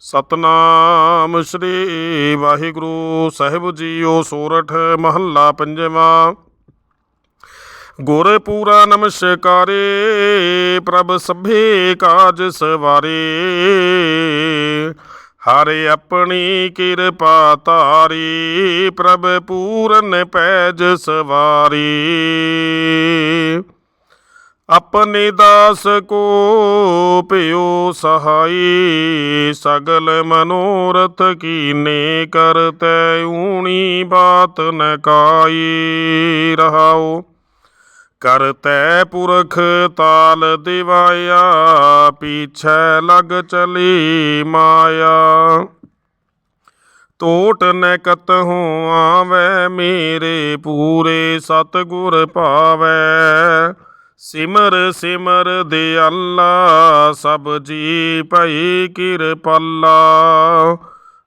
ਸਤਨਾਮ ਸ੍ਰੀ ਵਾਹਿਗੁਰੂ ਸਾਹਿਬ ਜੀਓ ਸੋਰਠ ਮਹੱਲਾ ਪੰਜਵਾਂ। ਗੁਰ ਪੂਰਾ ਨਮਸਕਾਰੇ, ਪ੍ਰਭ ਸਭੇ ਕਾਜ ਸਵਾਰੇ। ਹਰੇ ਆਪਣੀ ਕਿਰਪਾ ਤਾਰੀ ਪ੍ਰਭ ਪੂਰਨ ਪੈਜ ਸਵਾਰੀ। ਆਪਣੇ ਦਾਸ ਕੋ ਭਿਓ ਸਹਾਈ, ਸਗਲ ਮਨੋਰਥ ਕੀਨੇ ਕਰਤੈ ਊਣੀ ਬਾਤ ਨ ਕਾਈ। ਰਹਾਓ ਕਰਤੈ ਪੁਰਖ ਤਾਲ ਦਿਵਾਇਆ, ਪੀਛੈ ਲਗ ਚਲੀ ਮਾਇਆ। ਟੋਟ ਨ ਕਤਹੁ ਆਵੈ, ਮੇਰੇ ਪੂਰੇ ਸਤਿਗੁਰ ਭਾਵੈ ਸਿਮਰ ਸਿਮਰ ਦਿਆਲਾ ਸਭ ਜੀ ਭਈ ਕਿਰਪਾਲਾ।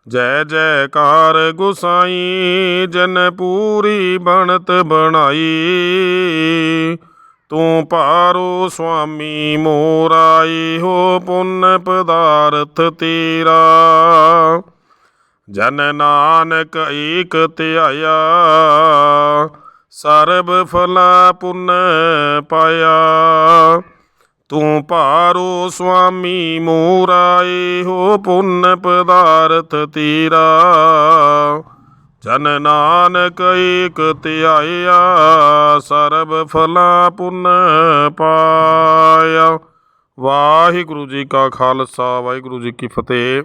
ਜੈ ਜੈਕਾਰ ਗੁਸਾਈ, ਜਨ ਪੂਰੀ ਬਣਤ ਬਣਾਈ। ਤੂੰ ਪਾਰੋ ਸੁਆਮੀ ਮੋਰਾਈ, ਹੋ ਪੁੰਨ ਪਦਾਰਥ ਤੇਰਾ। ਜਨ ਨਾਨਕ ਏਕ ਧਿਆਇਆ ਸਰਬ ਫਲਾ ਪੁੰਨ ਪਾਇਆ। ਤੂੰ ਭਾਰੋ ਸੁਆਮੀ ਮੋਰਾਏ ਹੋ ਪੁੰਨ ਪਦਾਰਥ ਤੇਰਾ। ਜਨ ਨਾਨਕ ਏਕ ਧਿਆਇਆ, ਸਰਬ ਫਲਾ ਪੁੰਨ ਪਾਇਆ। ਵਾਹਿਗੁਰੂ ਜੀ ਕਾ ਖਾਲਸਾ, ਵਾਹਿਗੁਰੂ ਜੀ ਕੀ ਫਤਿਹ।